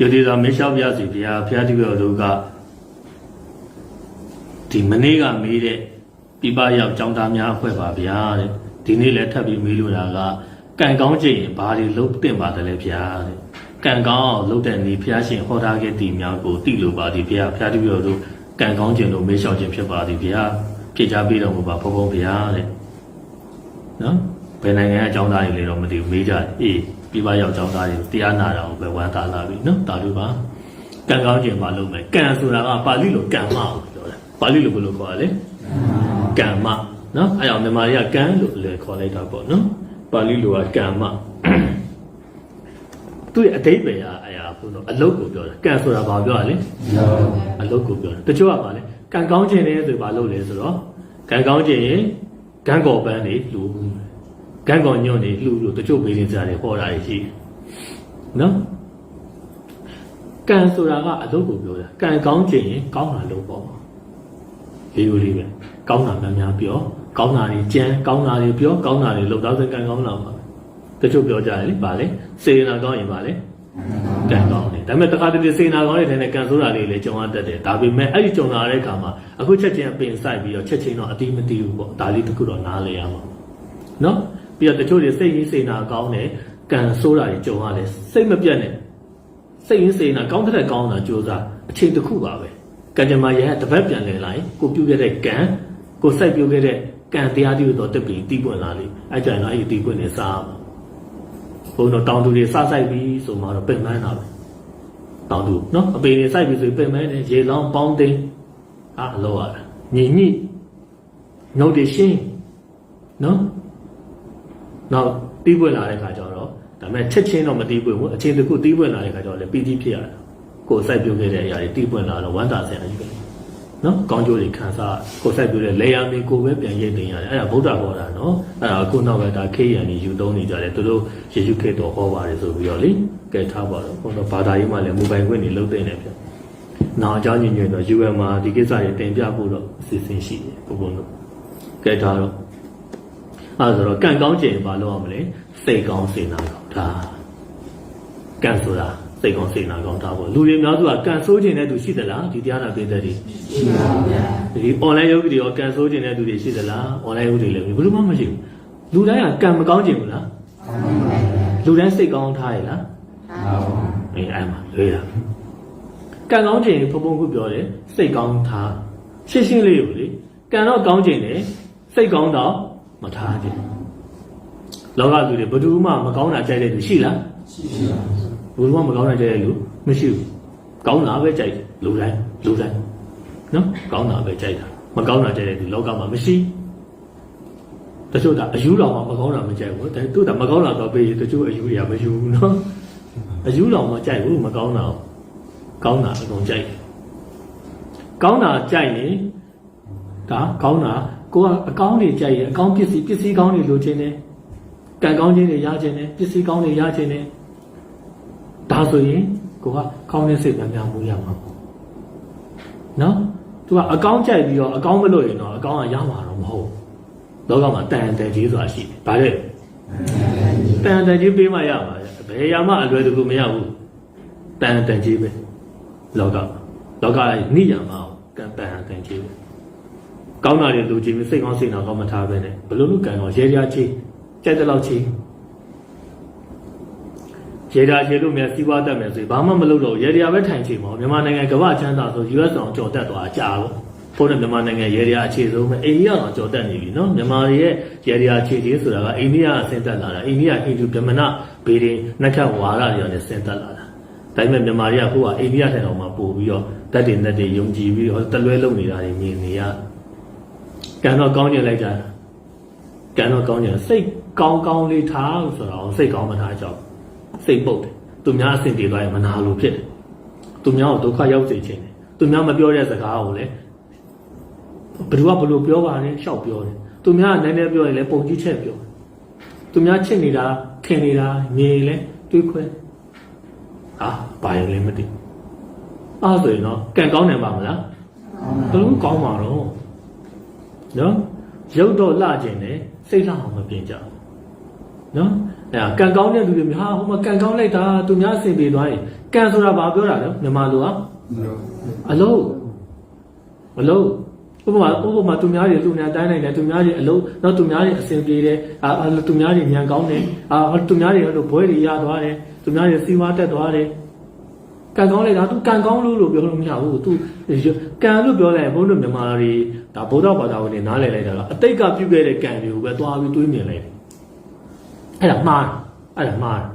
ယုတ်ဒီသာမေလျှောက်ပြစီဘုရားဘုရားတိပြောတို့ကဒီမနေ့ကမေးတဲ့ပြပရောက်ចောင်းသားများအဖွဲ့ပါဗျာတဲ့ဒီနေ့လည်းထပ်ပြီးမေးလို့တာကကံကောင်းခြင်းရင်ဘာတွေလုပ်တင်ပါတယ်လဲဗျာတဲ့ကံကောင်းအောင်လုပ်တဲ့နေဘုရားရှင်ဟောထားခဲ့တည်များကိုတိလို့ပါဒီဘုရားဘုရားတိပြောတို့ကံကောင်းခြင်းတို့မေးလျှောက်ခြင်းဖြစ်ပါသည်ဗျာဖြည့်ချပေးတော်မူပါဘုံဘုံဗျာတဲ့နော် ဘယ်နိုင်ငံအကြောင်းသားတွေလဲတော့မသိဘူးမေးကြတယ်အေးပြပရောက်ចောင်းသားတွေတရားနာတာကိုပဲဝမ်းသာလာပြီနော်တာတို့ပါကံကောင်းခြင်းမလုပ်မယ်ကံဆိုတာကပါဠိလိုကံမကိုပြောတယ်ပါဠိလိုဘယ်လိုခေါ်ရလဲကမ္မနော်အဲ့အောင်မြန်မာတွေကကံလို့လည်းခေါ်လိုက်တာပေါ့နော်ပါဠိလိုကကမ္မသူ့ရဲ့အတိတ်ပဲအရာဘုလို့အလုတ်ကိုပြောတယ်ကံဆိုတာဘာပြောရလဲအလုတ်ကိုပြောတယ်တချို့ကပါလဲကံကောင်းခြင်းနဲ့ဆိုဘာလုပ်လဲဆိုတော့ကံကောင်းခြင်းရင်ကံကော်ပန်းတွေလူ ကံကော်ညွန့်တွေလူလို့တချို့ဘေးရင်စားတွေဟောတာရှိတယ်နော်ကံဆိုတာကအလုတ်ကိုပြောတယ်ကံကောင်းခြင်းရင်ကောင်းတာလုပ်ပေါ့လေးလိုလေးပဲကောင်းတာများများပြောကောင်းတာတွေကြမ်းကောင်းတာတွေပြောကောင်းတာတွေလုပ်တော့စကံကောင်းလာမှာတချို့ပြောကြတယ်လေဗာလေစေနာကောင်းရင်ဗာလေကံကောင်းတယ်ဒါပေမဲ့တခါတလေစေနာကောင်းတဲ့ထဲနဲ့ကံဆိုးတာလေးလည်းကြုံရတတ်တယ်ဒါပေမဲ့အဲ့ဒီကြုံလာတဲ့အခါမှာအခုချက်ချင်းအပင်ဆိုင်ပြီးတော့ချက်ချင်းတော့အတိမတိဘူးပေါ့ဒါလေးတစ်ခုတော့နားလဲရမှာနော် ပြီးတော့တချို့တွေစိတ်ရင်းစေနာကောင်းတယ်ကံဆိုးတာတွေကြုံရတယ်စိတ်မပြတ်နဲ့စိတ်ရင်းစေနာကောင်းတဲ့ကောင်းတာကြိုးစားအချိန်တစ်ခုပါပဲကံကြမ္မာရဲ့တပတ်ပြန်လည်လာရင်ကိုပြုခဲ့တဲ့ကံကိုစိုက်ပြုခဲ့တဲ့ကံတရားတွေတော့တက်ပြီးတီးပွင့်လာလိအဲ့ကြရင်တော့အဲ့ဒီတီးပွင့်နေစားမှာဘုံတော့တောင်သူတွေစစိုက်ပြီးဆိုမှတော့ပင်မန်းတာပဲတောင်သူနော်အပေတွေစိုက်ပြီးဆိုပင်မန်းနေရေလောင်းပေါင်းသိမ်းအားအလောရတာညီညိနှုတ်တွေရှင်းနော် နောက်တီးပွင့်လာတဲ့ခါကျတော့ဒါပေမဲ့ချက်ချင်းတော့မတီးပွင့်ဘူးအချင်းတစ်ခုတီးပွင့်လာတဲ့ခါကျတော့လည်းပီတိဖြစ်ရတယ်ကိုယ်စိုက်ပြုတ်ခဲ့တဲ့အရာတွေတိပွင့်လာတော့ဝမ်းသာစရာကြီးပဲနော်ကောင်းကျိုးတွေခံစားကိုယ်စိုက်ပြုတ်တဲ့လေယာမင်းကိုယ်ပဲပြန်ရိတ်တင်ရတယ်အဲ့ဒါဗုဒ္ဓဟောတာနော်အဲ့ဒါအခုနောက်ပဲဒါခေယံကြီးယူသုံးနေကြတယ်သူတို့ယေရှုခရစ်တော်ဟောပါတယ်ဆိုပြီးတော့လေကဲထားပါတော့ဘုန်းတော်ဘာသာရေးမှလည်းမူပိုင်ခွင့်တွေလုံးသိနေပြန်နောက်အကြောင်းညွှန်ညွှန်တော့ UN မှာဒီကိစ္စတွေတင်ပြဖို့တော့အစီအစဉ်ရှိတယ်ဘုန်းဘုန်းတို့ကဲထားတော့ အဲ့ဒါဆိုတော့ကံကောင်းခြင်းဘာလို့ရမလဲစိတ်ကောင်းစေနာကောင်းဒါကံဆိုတာစိတ်ကောင်းစေနာကောင်းတာပေါ့လူတွေအများစုကကံဆိုးခြင်းတဲ့သူရှိသလားဒီတရားနာပေးတဲ့တွေရှိပါဗျာဒီ online ယောဂီတွေရောကံဆိုးခြင်းတဲ့သူတွေရှိသလား online ယောဂီတွေလည်းဘယ်လိုမှမရှိဘူးလူတိုင်းကကံမကောင်းခြင်းဘူးလားကောင်းပါဗျာလူတိုင်းစိတ်ကောင်းထားရလားဟုတ်အေးအဲ့မှာလွေးတာကံကောင်းခြင်းဖုံဖုံခုပြောတယ်စိတ်ကောင်းထားရှင်းရှင်းလေးကိုလေကံတော့ကောင်းခြင်းတယ်စိတ်ကောင်းတော့ မထားခြင်းလောကလူတွေဘယ်သူမှမကောင်းတာကြိုက်တဲ့သူရှိလားရှိရှိပါဘယ်သူမှမကောင်းတာကြိုက်တဲ့လူမရှိဘူးကောင်းတာပဲကြိုက်တယ်လူတိုင်းလူတိုင်းနော်ကောင်းတာပဲကြိုက်တာမကောင်းတာကြိုက်တဲ့လူလောကမှာမရှိတချို့ကအယူတော်မှမကောင်းတာမကြိုက်ဘူးဒါသူကမကောင်းတာတော့ပေးတချို့အယူတွေကမယူဘူးနော်အယူတော်မှကြိုက်ဘူးမကောင်းတာကောင်းတာအကုန်ကြိုက်တယ်ကောင်းတာကြိုက်ရင်ဒါကောင်းတာ ကိုကအကောင်းတွေကြိုက်ရင်အကောင်းပစ္စည်းပစ္စည်းကောင်းတွေလိုချင်တယ်ကံကောင်းခြင်းတွေရချင်တယ်ပစ္စည်းကောင်းတွေရချင်တယ်ဒါဆိုရင်ကိုကကောင်းတဲ့စိတ်များများမူရမှာပေါ့နော်သူကအကောင်းကြိုက်ပြီးတော့အကောင်းမလို့ရင်တော့အကောင်းကရမှာတော့မဟုတ်ဘူးလောကမှာတန်တန်ကြီးဆိုတာရှိတယ်ဗါတဲ့တန်တန်ကြီးပေးမှရမှာလေဘယ်ရမှအလွယ်တကူမရဘူးတန်တန်ကြီးပဲလောကလောကနိယမှာကံတန်တန်ကြီးပဲ ကောင်းတာတွေလူချင်းစိတ်ကောင်းစိတ်နာကောင်းမထားပဲနဲ့ဘလို့လို့ကံကောင်းရဲရချင်းကြိုက်တဲ့လောက်ချင်းရေဒါခြေလို့များစီးပွားတတ်မယ်ဆိုရင်ဘာမှမလုပ်တော့ရေဒါပဲထိုင်ချင်ပါမြန်မာနိုင်ငံကမ္ဘာချမ်းသာဆို US အောင်ကြော်တက်သွားကြတော့ဘုန်းနဲ့မြန်မာနိုင်ငံရေဒါအခြေဆုံးပဲအိန္ဒိယအောင်ကြော်တက်နေပြီနော်မြန်မာတွေရဲ့ရေဒါအခြေကြီးဆိုတာကအိန္ဒိယအဆင့်တက်လာတာအိန္ဒိယဟိန္ဒူဗြဟ္မဏဘေးရင်နက္ခဝါရတွေနဲ့ဆင့်တက်လာတာဒါပေမဲ့မြန်မာတွေကဟိုကအိန္ဒိယထက်တော့မှပို့ပြီးတော့တတ်တင်တတ်တွေယုံကြည်ပြီးတော့တလွဲလုံနေတာတွေမြင်နေရ ကံတော့ကောင်းကျင်လိုက်ကြတာကံတော့ကောင်းကျင်စိတ်ကောင်းကောင်းလေးထားဆိုတော့စိတ်ကောင်းမထားကြဘူးစိတ်ပုတ်တယ်သူများအဆင်ပြေသွားရင်မနာလိုဖြစ်တယ်သူများကိုဒုက္ခရောက်စေခြင်းတယ်သူများမပြောတဲ့စကားကိုလည်းဘယ်သူကဘယ်လိုပြောပါလဲရှောက်ပြောတယ်သူများကနည်းနည်းပြောရင်လည်းပုံကြီးချက်ပြောတယ်သူများချစ်နေတာခင်နေတာမြင်ရင်လည်းတွေးခွဲဟာဘာရင်လည်းမသိအားဆိုရင်တော့ကံကောင်းတယ်ပါမလားဘယ်လိုကောင်းမှာတော့ နော်ရုပ်တော့လှခြင်းနဲ့စိတ်လှအောင်မပြင်ကြဘူးနော်အဲကံကောင်းတဲ့လူတွေများဟိုမှာကံကောင်းလိုက်တာသူများအဆင်ပြေသွားရင်ကံဆိုတာဘာပြောတာလဲမြန်မာလူကအလုံးအလုံးဥပမာဥပမာသူများတွေသူများတိုင်းနိုင်တယ်သူများတွေအလုံးတော့သူများတွေအဆင်ပြေတယ်အာသူများတွေဉာဏ်ကောင်းတယ်အာသူများတွေတော့ဘွဲတွေရသွားတယ်သူများတွေစီးပွားတက်သွားတယ် ကံကောင်းလိုက်တာသူကံကောင်းလို့လို့ပြောလို့မရဘူးသူကံလို့ပြောလိုက်ရင်ဘုန်းတော်မြန်မာတွေဒါဗုဒ္ဓဘာသာဝင်တွေနားလည်လိုက်တာကအတိတ်ကပြုခဲ့တဲ့ကံတွေကိုပဲသွားပြီးတွေးမြင်လိုက်တယ်အဲ့ဒါမှားတယ်အဲ့ဒါမှားတယ်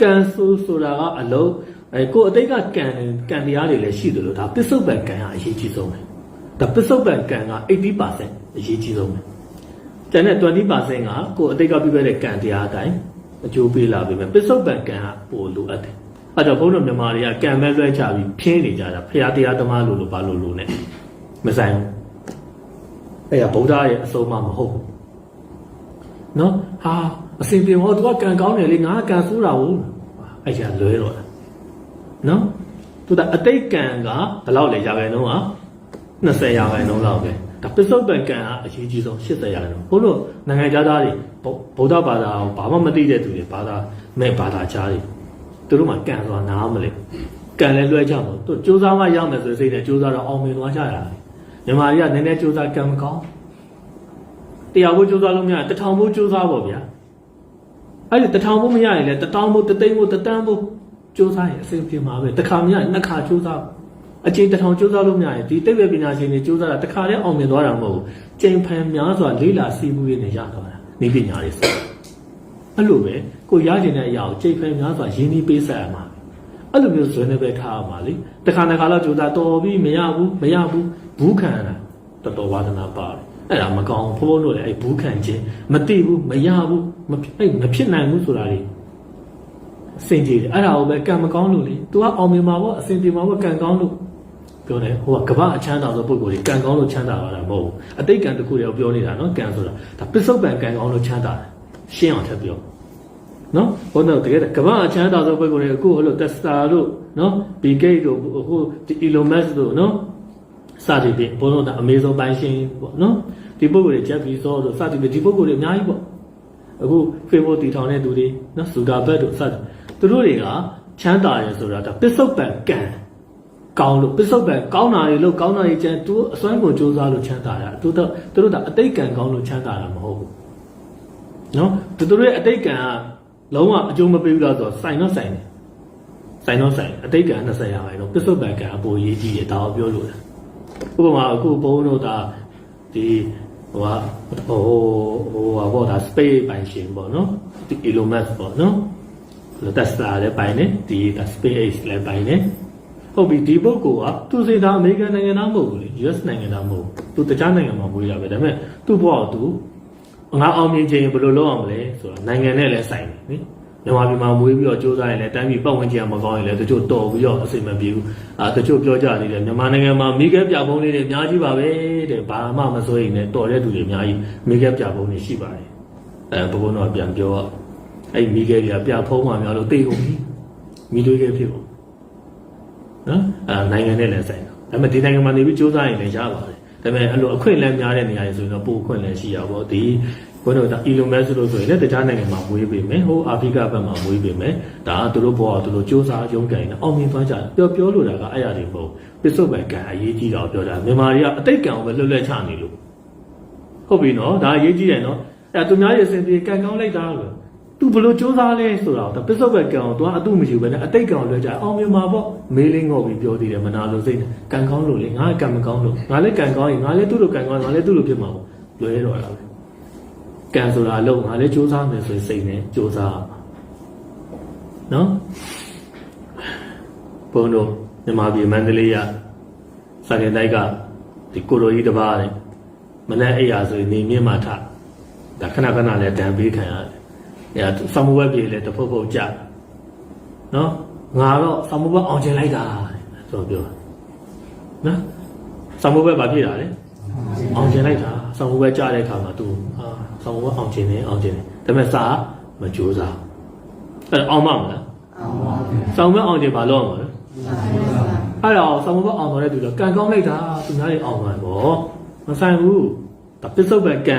ကံဆိုးဆိုတာကအလုံးအဲကိုယ်အတိတ်ကကံကံတရားတွေလည်းရှိတယ်လို့ဒါပစ္စုပန်ကံကအရေးကြီးဆုံးပဲဒါပစ္စုပန်ကံက80%အရေးကြီးဆုံးပဲကျန်တဲ့20%ကကိုယ်အတိတ်ကပြုခဲ့တဲ့ကံတရားအတိုင်းအကျိုးပေးလာပြီပဲပစ္စုပန်ကံကပိုလိုအပ်တယ် အဲ့တော့ဘုန်းတော်မြန်မာတွေကကံပဲလွှဲချပြီးဖြင်းနေကြတာဖရာတရားသမားလို့လို့ဘာလို့လို့ ਨੇ မဆိုင်ဘူးအဲ့ဒါဗုဒ္ဓရဲ့အဆုံးအမမဟုတ်ဘူးနော်ဟာအစဉ်ပြေဟောသူကကံကောင်းတယ်လေငါကကံဆိုးတာဟုတ်အဲ့ကျလွဲတော့တာနော်သူကအတိတ်ကံကဘယ်လောက်လဲရာခိုင်နှုန်းက20ရာခိုင်နှုန်းလောက်ပဲဒါပစ္စုပန်ကံကအရေးကြီးဆုံး80ရာခိုင်နှုန်းဘုလို့နိုင်ငံသားတွေဗုဒ္ဓဘာသာကိုဘာမှမသိတဲ့သူတွေဘာသာမဲ့ဘာသာချားတွေ သူတို့မှကံဆိုတာနားမလဲကံလည်းလွှဲကြမှာသူစူးစမ်းမှရမယ်ဆိုတဲ့စိတ်နဲ့စူးစမ်းတော့အောင်မြင်သွားကြတာမြန်မာတွေကနည်းနည်းစူးစမ်းကံမကောင်းတရားဖို့စူးစမ်းလို့မရတထောင်ဖို့စူးစမ်းပေါ့ဗျာအဲ့ဒီတထောင်ဖို့မရရင်လည်းတထောင်ဖို့တသိန်းဖို့တတန်းဖို့စူးစမ်းရင်အဆင်ပြေမှာပဲတစ်ခါမရရင်နှစ်ခါစူးစမ်းအချိန်တထောင်စူးစမ်းလို့မရရင်ဒီတိတ်ဝေပညာရှင်တွေစူးစမ်းတာတစ်ခါတည်းအောင်မြင်သွားတာမဟုတ်ဘူးချိန်ဖန်များစွာလေးလာစီးမှုတွေနဲ့ရသွားတာနေပညာတွေဆို အဲ့လိုပဲကိုရကျင်တဲ့အရာကိုချိန်ဖန်များစွာရင်းနှီးပေးဆက်ရမှာအဲ့လိုမျိုးဇွဲနေပဲထားရမှာလေတစ်ခါတစ်ခါတော့ကြိုးစားတော်ပြီးမရဘူးမရဘူးဘူးခံရတာတော်တော်ဝါဒနာပါတယ်အဲ့ဒါမကောင်းဘုန်းဘုန်းတို့လည်းအဲ့ဘူးခံခြင်းမသိဘူးမရဘူးမဖြစ်အဲ့မဖြစ်နိုင်ဘူးဆိုတာလေအစင်ကြီးတယ်အဲ့ဒါကိုပဲကံမကောင်းလို့လေ तू ကအောင်မြင်မှာပေါ့အစင်ပြေမှာပေါ့ကံကောင်းလို့ပြောတယ်ဟိုကကမ္ဘာအချမ်းသာသောပုဂ္ဂိုလ်တွေကံကောင်းလို့ချမ်းသာတာမဟုတ်ဘူးအတိတ်ကံတစ်ခုတည်းကိုပြောနေတာနော်ကံဆိုတာဒါပစ္စုပန်ကံကောင်းလို့ချမ်းသာတယ် ရှင်းအောင်ထပ်ပြောနော်ဘုန်းတော်တကယ်ကမ္ဘာအချမ်းသာသောပုဂ္ဂိုလ်တွေအခုဟိုလိုတက်စတာတို့နော်ဘီဂိတ်တို့ဟိုဒီအီလိုမက်စ်တို့နော်စသည်ဖြင့်ဘုန်းတော်ကအမေဇုံပိုင်းရှင်ပေါ့နော်ဒီပုဂ္ဂိုလ်တွေဂျက်ဖီဆောတို့စသည်ဖြင့်ဒီပုဂ္ဂိုလ်တွေအများကြီးပေါ့အခု Facebook တည်ထောင်တဲ့သူတွေနော်စူတာဘတ်တို့စသည်သူတို့တွေကချမ်းသာရယ်ဆိုတာဒါပစ္စုပန်ကံကောင်းလို့ပစ္စုပန်ကောင်းတာတွေလို့ကောင်းတာတွေကျန်သူအစွမ်းကုန်စူးစမ်းလို့ချမ်းသာတာသူတို့သူတို့ကအတိတ်ကံကောင်းလို့ချမ်းသာတာမဟုတ်ဘူး နော်သူတို့ရဲ့အတိတ်ကံကလုံးဝအကျိုးမပေးဘူးလားဆိုတော့စိုင်တော့စိုင်တယ်စိုင်တော့စိုင်အတိတ်ကံ20ရာခိုင်တော့ပစ္စုပန်ကံအပေါ်ရေးကြည့်ရဒါကိုပြောလို့လားဥပမာအခုဘုန်းတို့ဒါဒီဟိုဟာဟိုဟိုဟာပေါ့ဒါ space ပိုင်ရှင်ပေါ့နော်ဒီ Elon Musk ပေါ့နော် Tesla လည်းပိုင်တယ်ဒီ SpaceX လည်းပိုင်တယ်ဟုတ်ပြီဒီပုဂ္ဂိုလ်ကသူစိတ်သားအမေရိကန်နိုင်ငံသားမဟုတ်ဘူးလေ US နိုင်ငံသားမဟုတ်ဘူးသူတခြားနိုင်ငံမှာမွေးရပဲဒါပေမဲ့သူ့ဘဝကိုသူ ငါအောင်မြင်ခြင်းဘယ်လိုလုပ်အောင်မလဲဆိုတာနိုင်ငံနဲ့လည်းဆိုင်တယ်နိမြန်မာပြည်မှာမွေးပြီးတော့စူးစမ်းရင်လည်းတိုင်းပြည်ပတ်ဝန်းကျင်မကောင်းရင်လည်းတချို့တော်ပြီးတော့အစိမ့်မပြေဘူးအာတချို့ပြောကြနေတယ်မြန်မာနိုင်ငံမှာမိခဲပြပုံးလေးတွေအများကြီးပါပဲတဲ့ဘာမှမစိုးရင်လည်းတော်တဲ့သူတွေအများကြီးမိခဲပြပုံးတွေရှိပါတယ်အဲဘုန်းတော်ပြန်ပြောတော့အဲ့မိခဲတွေကပြဖုံးမှများလို့တိတ်ကုန်ပြီမိတွေးခဲဖြစ်ကုန်နော်အဲနိုင်ငံနဲ့လည်းဆိုင်တာဒါပေမဲ့ဒီနိုင်ငံမှာနေပြီးစူးစမ်းရင်လည်းရပါတယ် ဒါပေမဲ့အဲ့လိုအခွင့်အလမ်းများတဲ့နေရာတွေဆိုရင်တော့ပို့အခွင့်အလမ်းရှိရပါဘောဒီဘုန်းတော်က Elon Musk လို့ဆိုရင်လည်းတခြားနိုင်ငံမှာမွေးပေမယ်ဟိုအာဖရိကဘက်မှာမွေးပေမယ်ဒါကသူတို့ဘောကသူတို့စူးစမ်းရုံးကန်နေအောင်မြင်သွားကြတယ်ပြောပြောလို့တာကအဲ့ရတွေမဟုတ်ပစ္စုပန်ကံအရေးကြီးတာကိုပြောတာမြန်မာတွေကအတိတ်ကံကိုပဲလွတ်လပ်ချနေလို့ဟုတ်ပြီနော်ဒါအရေးကြီးတယ်နော်အဲ့သူများရဲ့အစဉ်ပြေကံကောင်းလိုက်တာလို့ သူဘလို့စူးစမ်းလဲဆိုတာတော့ပစ္စုပန်ကံကိုသူကအတုမရှိဘူးပဲနဲ့အတိတ်ကံကိုလွှဲကြအောင်မြင်မှာပေါ့မေးလင်းငေါ့ပြီးပြောသေးတယ်မနာလို့စိတ်နဲ့ကံကောင်းလို့လေငါကံမကောင်းလို့ငါလည်းကံကောင်းရင်ငါလည်းသူ့လိုကံကောင်းငါလည်းသူ့လိုဖြစ်မှာပေါ့လွဲတော့တာပဲကံဆိုတာအလုံးငါလည်းစူးစမ်းမယ်ဆိုရင်စိတ်နဲ့စူးစမ်းရမှာနော်ဘုံတို့မြန်မာပြည်မန္တလေးရစာကင်တိုက်ကဒီကိုလိုကြီးတစ်ပါးတဲ့မနေ့အိယာဆိုရင်နေမြင့်မှာထဒါခဏခဏလည်းဒဏ်ပေးခံရတယ်။ အဲဆမ်မွေးပြေလည်းတစ်ဖုတ်ဖုတ်ကြ။နော်ငါတော့ဆမ်မွေးအောင်ကျင်လိုက်တာတဲ့ဆိုတော့ပြောနော်ဆမ်မွေးဘာဖြစ်တာလဲအောင်ကျင်လိုက်တာဆမ်မွေးကြတဲ့အခါမှာ तू အာဆမ်မွေးအောင်ကျင်နေအောင်ကျင်နေဒါပေမဲ့စာမကြိုးစားအဲအောင်မမလားအောင်ပါဗျာဆမ်မွေးအောင်ကျင်ဘာလို့အောင်မလဲသာသနာ့အဲ့တော့ဆောင်းမဘအောင်တော်တဲ့သူတော့ကံကောင်းလိုက်တာသူများတွေအောင်မှာပေါ့မဆိုင်ဘူးဒါပစ္စုပန်ကံ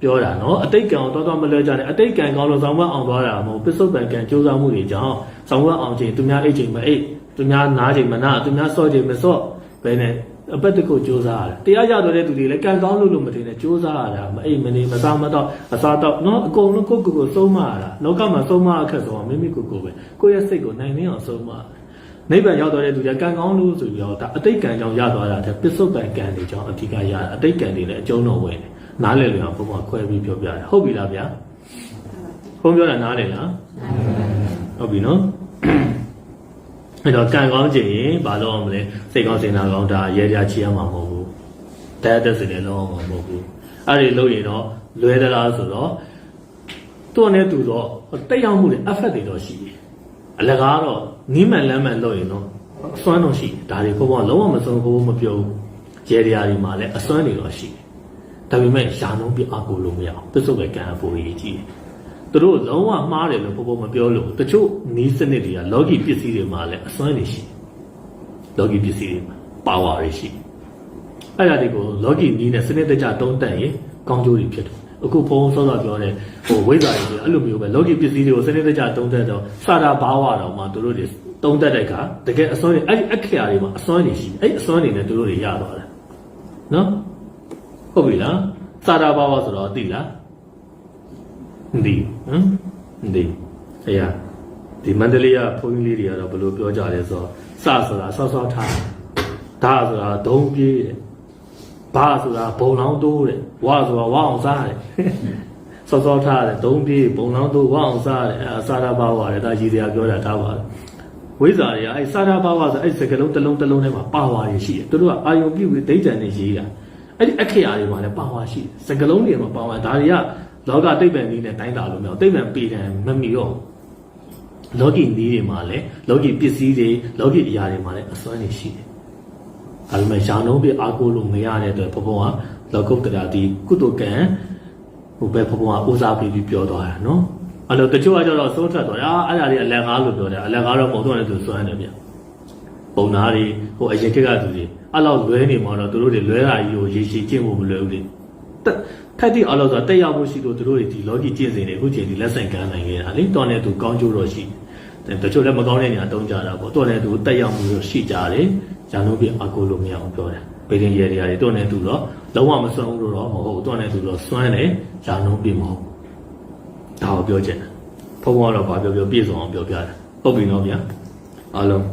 ပြောတာနော်အတိတ်ကံကိုတော်တော်မလွဲကြနဲ့အတိတ်ကံကောင်းလို့ဇောင်းဝတ်အောင်သွားတာမဟုတ်ပစ္စုပန်ကံကြိုးစားမှုတွေကြောင့်ဇောင်းဝတ်အောင်ခြင်းသူများအိတ်ချိန်မအိတ်သူများနားချိန်မနာသူများစော့ချိန်မစော့ဘယ်နဲ့အပတ်တကုကြိုးစားရတယ်တရားရတော်တဲ့သူတွေလည်းကံကောင်းလို့လို့မထင်နဲ့ကြိုးစားရတာမအိတ်မနေမစားမတော့အစားတော့နော်အကုန်လုံးကိုယ့်ကိုယ်ကိုသုံးမရတာလောကမှာသုံးမအခက်ဆုံးမိမိကိုယ်ကိုယ်ပဲကိုယ့်ရဲ့စိတ်ကိုနိုင်နေအောင်သုံးမရနိဗ္ဗာန်ရောက်တော်တဲ့သူတွေကံကောင်းလို့ဆိုပြီးတော့ဒါအတိတ်ကံကြောင့်ရသွားတာတဲ့ပစ္စုပန်ကံတွေကြောင့်အဓိကရတာအတိတ်ကံတွေလည်းအကျုံးတော်ဝင်တယ် နားလည်လည်အောင်ဘုရားခွဲပြီးပြောပြတယ်ဟုတ်ပြီလားဗျာဘုန်းပြောတာနားလည်လားဟုတ်ပြီနော်အဲ့တော့ကံကောင်းခြင်းရင်ဘာလို့အောင်မလဲစိတ်ကောင်းစေနာကောင်းဒါရဲကြချီရမှာမဟုတ်ဘူးတရားသက်စင်လည်းလုံးအောင်မဟုတ်ဘူးအဲ့ဒီလို့ရင်တော့လွဲသလားဆိုတော့သူ့နဲ့သူတော့တက်ရောက်မှုတွေ effect တွေတော့ရှိတယ်အလကားတော့နီးမှန်လမ်းမှန်လို့ရင်တော့အစွမ်းတော့ရှိတယ်ဒါတွေဘုရားလုံးဝမစုံဘူးမပြောဘူးရဲတရားတွေမှာလည်းအစွမ်းတွေတော့ရှိတယ် ဒါပေမဲ့ရှားနှုံးပြအကူလို့မရအောင်ပစ္စုပန်ကံအပေါ်ကြီးကြီးတယ်သူတို့လုံးဝမှားတယ်လို့ဘုရားမပြောလို့တချို့နီးစနစ်တွေကလောကီပစ္စည်းတွေမှာလည်းအစွမ်းတွေရှိတယ်လောကီပစ္စည်းတွေမှာပါဝါတွေရှိတယ်အဲ့ဒါတွေကိုလောကီနီးနဲ့စနစ်တကျတုံးတက်ရင်ကောင်းကျိုးတွေဖြစ်တယ်အခုဘုံစောစောပြောတဲ့ဟိုဝိဇ္ဇာတွေဆိုအဲ့လိုမျိုးပဲလောကီပစ္စည်းတွေကိုစနစ်တကျတုံးတက်တော့စာတာဘာဝတော်မှာသူတို့တွေတုံးတက်တဲ့အခါတကယ်အစွမ်းတွေအဲ့ဒီအခရာတွေမှာအစွမ်းတွေရှိတယ်အဲ့ဒီအစွမ်းတွေနဲ့သူတို့တွေရသွားတယ်နော် ဟုတ်ပြီလားစာတာဘာဝဆိုတော့သိလားမသိဘူးဟမ်မသိဘူးအရာဒီမန္တလေးကဘုန်းကြီးလေးတွေကတော့ဘယ်လိုပြောကြလဲဆိုတော့စဆိုတာဆော့ဆော့ထားဒါဆိုတာဒုံပြေးတဲ့ဘာဆိုတာဘုံလောင်းတိုးတဲ့ဝါဆိုတာဝါအောင်စားတဲ့ဆော့ဆော့ထားတဲ့ဒုံပြေးဘုံလောင်းတိုးဝါအောင်စားတဲ့အဲစာတာဘာဝတဲ့ဒါကြီးတွေကပြောတာထားပါတယ်ဝိဇ္ဇာတွေကအဲစာတာဘာဝဆိုအဲစကလုံးတစ်လုံးတစ်လုံးထဲမှာပါဝါတွေရှိတယ်သူတို့ကအာယုံပြုပြီးဒိဋ္ဌံနဲ့ရေးတာ အဲ့ဒီအခရာတွေမှာလည်းပါဝါရှိတယ်စကလုံးတွေမှာပါဝါဒါတွေကလောကတိတ်ပံနည်းနဲ့တိုင်းတာလို့မရဘူးတိတ်ပံပေတံမမီတော့ဘူးလောကီနည်းတွေမှာလည်းလောကီပစ္စည်းတွေလောကီအရာတွေမှာလည်းအစွမ်းတွေရှိတယ်။ဒါပေမဲ့ရှားနှုံးပြအားကိုးလို့မရတဲ့အတွက်ဘုံဘုံကလောကုတ္တရာဒီကုတ္တကံဟိုပဲဘုံဘုံကဦးစားပေးပြီးပြောသွားတာနော်။အဲ့လိုတချို့ကကျတော့သုံးထွက်သွားတာအဲ့ဒါတွေအလကားလို့ပြောတယ်အလကားတော့ပုံတော့လည်းသူစွမ်းတယ်ဗျ။ပုံသားတွေဟိုအရင်ခေတ်ကသူတွေ အဲ့လောက်လွဲနေမှာတော့သူတို့တွေလွဲတာကြီးကိုရေရှည်ကျင့်ဖို့မလွယ်ဘူးလေ။တက်ထက်တိအောင်လို့ဆိုတော့တက်ရောက်ဖို့ရှိလို့သူတို့တွေဒီလောကီကျင့်စဉ်တွေအခုချိန်ဒီလက်ဆင့်ကမ်းနိုင်ခဲ့တာလေတော်နေသူကောင်းကျိုးတော့ရှိတယ်တချို့လည်းမကောင်းတဲ့နေရာတုံးကြတာပေါ့တော်နေသူတက်ရောက်မှုတော့ရှိကြတယ်ဇာနုပြအကူလို့မရအောင်ပြောတယ်ဗေဒင်ရဲတွေရတယ်တော်နေသူတော့လုံးဝမစွန့်ဘူးလို့တော့မဟုတ်တော်နေသူတော့စွန့်တယ်ဇာနုပြမဟုတ်ဒါကိုပြောချင်တယ်ဘုံဘုံကတော့ဘာပြောပြောပြည့်စုံအောင်ပြောပြတယ်ဟုတ်ပြီနော်ဗျာအားလုံး